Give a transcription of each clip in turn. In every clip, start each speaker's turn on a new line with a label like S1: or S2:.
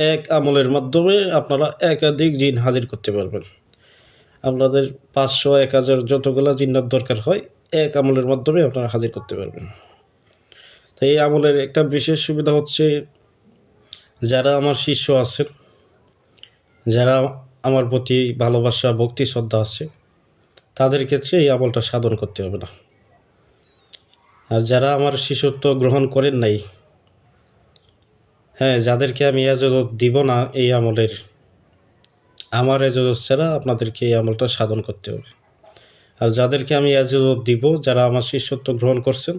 S1: এক আমলের মাধ্যমে আপনারা একাধিক জিন হাজির করতে পারবেন। আপনাদের পাঁচশো, এক হাজার যতগুলো জিন্নার দরকার হয়, এক আমলের মাধ্যমে আপনারা হাজির করতে পারবেন। তো এই আমলের একটা বিশেষ সুবিধা হচ্ছে, যারা আমার শিষ্য আছেন, যারা আমার প্রতি ভালোবাসা, ভক্তি, শ্রদ্ধা আছে, তাদের ক্ষেত্রে এই আমলটা সাধন করতে হবে না। আর যারা আমার শিশুত্ব গ্রহণ করেন নাই হ্যাঁ যাদেরকে আমি এজাজত দিব না এই আমলের, আমার এজাজত ছাড়া আপনাদেরকে এই আমলটা সাধন করতে হবে। আর যাদেরকে আমি এজাজত দিব, যারা আমার শিষ্যত্ব গ্রহণ করছেন,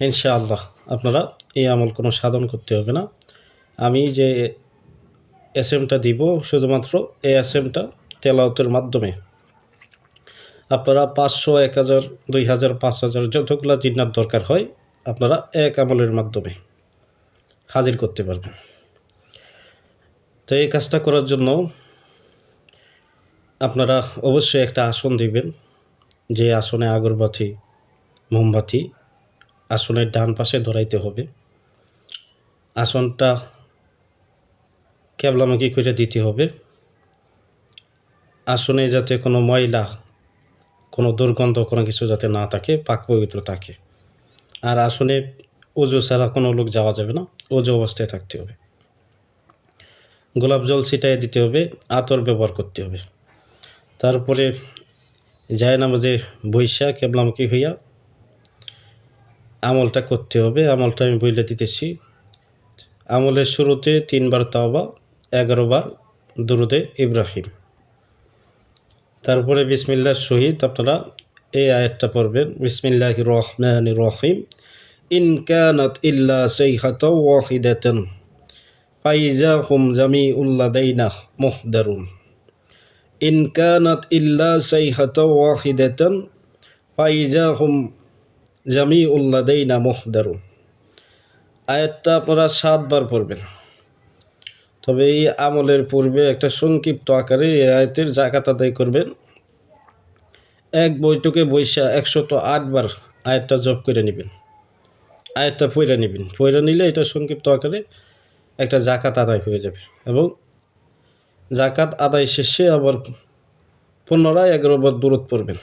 S1: ইনশাআল্লাহ আপনারা এই আমল কোনো সাধন করতে হবে না। আমি যে এস এমটা দিব, শুধুমাত্র এই এস এমটা তেলাওতের মাধ্যমে। আপনারা পাঁচশো, এক হাজার, দুই হাজার, পাঁচ হাজার যতগুলো জিন্নার দরকার হয়, আপনারা এক আমলের মাধ্যমে হাজির করতে পারবেন তো এই কাজটা করার জন্য আপনারা অবশ্যই একটা আসন দিবেন, যে আসনে আগরবাতি, মোমবাতি আসনের ডান পাশে ধরাইতে হবে। আসনটা ক্যাবলামুখী করে দিতে হবে। আসনে যাতে কোনো ময়লা, কোনো দুর্গন্ধ, কোনো কিছু যাতে না থাকে, পাক পবিত্র থাকে। আর আসনে অজু ছাড়া কোনো লোক যাওয়া যাবে না। অজু অবস্থায় থাকতে হবে। গোলাপ জল ছিটাই দিতে হবে, আতর ব্যবহার করতে হবে। তারপরে যায় নামাজে বৈশা, কেবলামুখী হইয়া আমলটা করতে হবে। আমলটা আমি বইলে দিতেছি। আমলের শুরুতে তিনবার তাওবা বার দুরুদে ইব্রাহিম। তারপরে বিসমিল্লার সহিত আপনারা এই আয়াতটা পড়বেন। বিসমিল্লাহ রহমান রহিম। ইন কানাত ইল্লা সৈহাত ওয়াহিদাতান ফাইজা হুম জামি উল্লাদাইনা মুহদারুন। ইন কানাত ইল্লা সৈহাত ওয়াহিদাতান ফাইজা হুম জামি উল্লাদাইনা মুহদারুন। আয়াতটা আপনারা সাতবার পড়বেন। তবে এই আমলের পূর্বে একটা সংক্ষিপ্ত আকারে এই আয়াতের জাকাত আদায় করবেন। এক বৈঠকে বৈশা একশত আটবার আয়াতটা জব করে নেবেন। আয়াতটা পইরা নেবেন। পইরা নিলে এটা সংক্ষিপ্ত আকারে একটা জাকাত আদায় হয়ে যাবে এবং জাকাত আদায় শেষে আবার পুনরায় এগারো বার দূরত পড়বেন।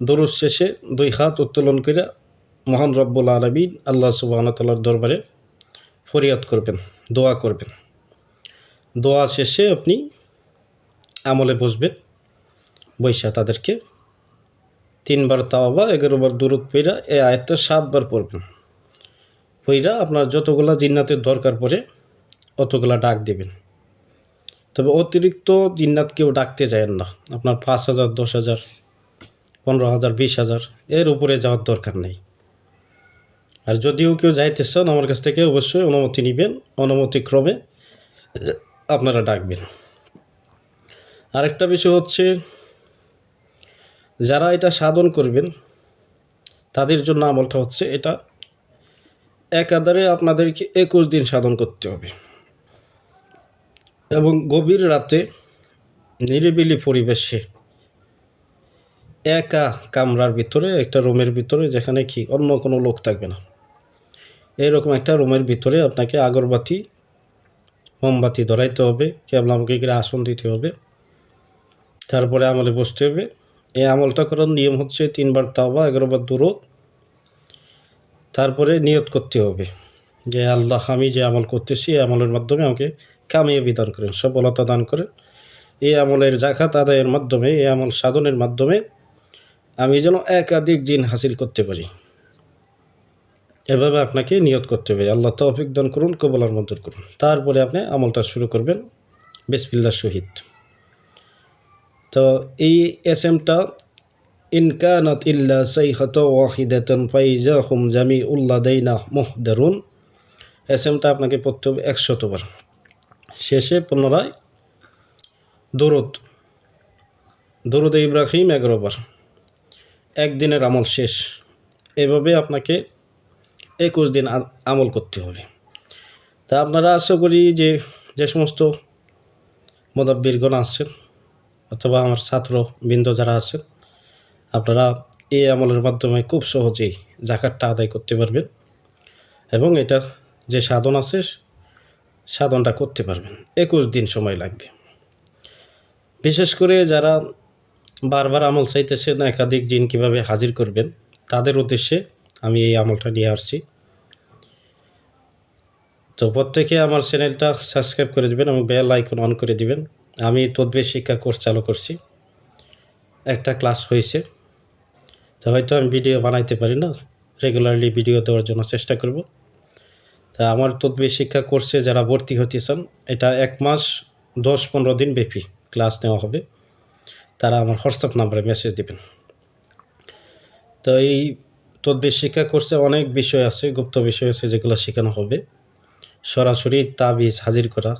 S1: দরুদ শেষে দুই হাত উত্তোলন করে মহান রব্বুল আলমিন আল্লাহ সুবাহতাল্লার দরবারে ফরিয়াদ করবেন, দোয়া করবেন। দোয়া শেষে আপনি আমলে বসবেন, বৈশা তাদেরকে তিনবার তাওয়াবা এগারোবার দূরত পইরা এই আয়াতটা সাতবার পড়বেন। পইরা আপনার যতগুলা জিন্নাতের দরকার পড়ে অতগুলা ডাক দেবেন। তবে অতিরিক্ত জিন্নাত কেউ ডাকতে যায় না। আপনার পাঁচ হাজার, দশ হাজার, পনেরো হাজার, বিশ হাজার, এর উপরে যাওয়ার দরকার নেই। আর যদিও কেউ যাইতে চান, আমার কাছ থেকে অবশ্যই অনুমতি নেবেন। অনুমতি ক্রমে আপনারা ডাকবেন। আরেকটা বিষয় হচ্ছে যারা এটা সাধন করবেন, তাদের জন্য আমলটা হচ্ছে এটা। একাধারে আপনাদেরকে একুশ দিন সাধন করতে হবে। এবং গভীর রাতে নিরিবিলি পরিবেশে একা কামরার ভিতরে, একটা রুমের ভিতরে, যেখানে কি অন্য কোনো লোক থাকবে না। এরকম একটা রুমের ভিতরে আপনাকে আগরবাতি, মোমবাতি ধরাইতে হবে কেবলামকে গিয়ে আসন দিতে হবে। তারপরে আমলে বসতে হবে। এই আমলটা করার নিয়ম হচ্ছে তিনবার তাওবা, এগারোবার দূরত তারপরে নিয়ত করতে হবে যে আল্লাহ আমি যে আমল করতেছি, এই আমলের মাধ্যমে আমাকে কামিয়াবি দান করেন, সফলতা দান করেন। এই আমলের জাকাত আদায়ের মাধ্যমে, এই আমল সাধনের মাধ্যমে আমি যেন একাধিক জিন হাসিল করতে পারি। এভাবে আপনাকে নিয়ত করতে হবে। আল্লাহ তৌফিক দান করুন কবলার মঞ্জুর করুন। তারপরে আপনি আমলটা শুরু করবেন। বিসমিল্লার শহীদ। তো এই এস এমটা ইনকানত ইল্লা সাইহত ওয়াহিদাতন ফাইজা হুম জামি উল্লা দেইনা মুহদারুন এস এমটা আপনাকে পড়তে হবে একশতবার শেষে পুনরায় দরুদ। দরুদ ইব্রাহিম এগারোবার একদিনের আমল শেষ। এভাবে আপনাকে একুশ দিন আমল করতে হবে। তা আপনারা আশা করি যে যে সমস্ত মোদাব্বিরগণ আসছেন অথবা আমার ছাত্র বৃন্দ যারা আছেন, আপনারা এই আমলের মাধ্যমে খুব সহজেই জাকাতটা আদায় করতে পারবেন এবং এটার যে সাধন আছে, সাধনটা করতে পারবেন। একুশ দিন সময় লাগবে। বিশেষ করে যারা বারবার আমল চাইতেছেন, একাধিক দিন কীভাবে হাজির করবেন, তাদের উদ্দেশ্যে আমি এই আমলটা নিয়ে আসছি। তো প্রত্যেকে আমার চ্যানেলটা সাবস্ক্রাইব করে দেবেন এবং বেল আইকন অন করে দিবেন। আমি তদ্বির শিক্ষা কোর্স চালু করছি। একটা ক্লাস হয়েছে। তো হয়তো আমি ভিডিও বানাইতে পারি না। রেগুলারলি ভিডিও দেওয়ার জন্য চেষ্টা করব। তা আমার তদ্বির শিক্ষা কোর্সে যারা ভর্তি হতে চান, এটা এক মাস দশ পনেরো দিন ব্যাপী ক্লাস নেওয়া হবে। তারা আমার হোয়াটসঅ্যাপ নাম্বারে মেসেজ দেবেন। তো এই তদ্বির শিক্ষা কোর্সে অনেক বিষয় আছে, গুপ্ত বিষয় আছে যেগুলো শেখানো হবে। সরাসরি তাবিজ হাজির করা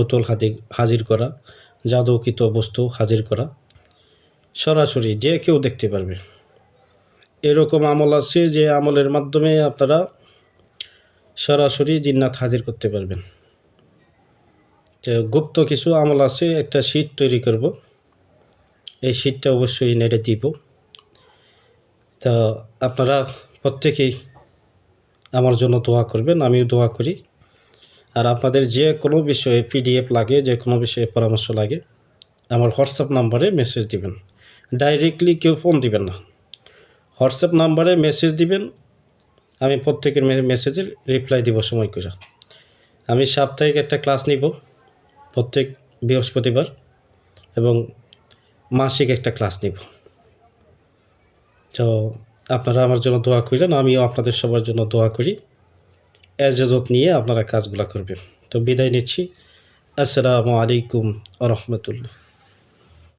S1: পুতুল হাজির হাজির করা, জাদুকৃত বস্তু হাজির করা। সরাসরি যে কেউ দেখতে পারবে। এরকম আমল আছে যে আমলের মাধ্যমে আপনারা সরাসরি জিন্নাত হাজির করতে পারবেন। তো গুপ্ত কিছু আমল আছে, একটা শীট তৈরি করব। এই শীটটা অবশ্যই নেটে দিব। তা আপনারা প্রত্যেকেই আমার জন্য দোয়া করবেন, আমিও দোয়া করি। আর আপনাদের যে কোনো বিষয়ে পিডিএফ লাগে, যে কোনো বিষয়ে পরামর্শ লাগে, আমার হোয়াটসঅ্যাপ নাম্বারে মেসেজ দিবেন। ডাইরেক্টলি কেউ ফোন দিবেন না। হোয়াটসঅ্যাপ নাম্বারে মেসেজ দিবেন, আমি প্রত্যেকের মেসেজের রিপ্লাই দিব সময় করে। আমি সাপ্তাহিক একটা ক্লাস নিব, প্রত্যেক বৃহস্পতিবার, এবং মাসিক একটা ক্লাস নিব। তো আপনারা আমার জন্য দোয়া করেন আমিও আপনাদের সবার জন্য দোয়া করি। এজাজত নিয়ে আপনারা কাজগুলো করবেন। তো বিদায় নিচ্ছি। আসসালামু আলাইকুম রহমতুল্লাহ।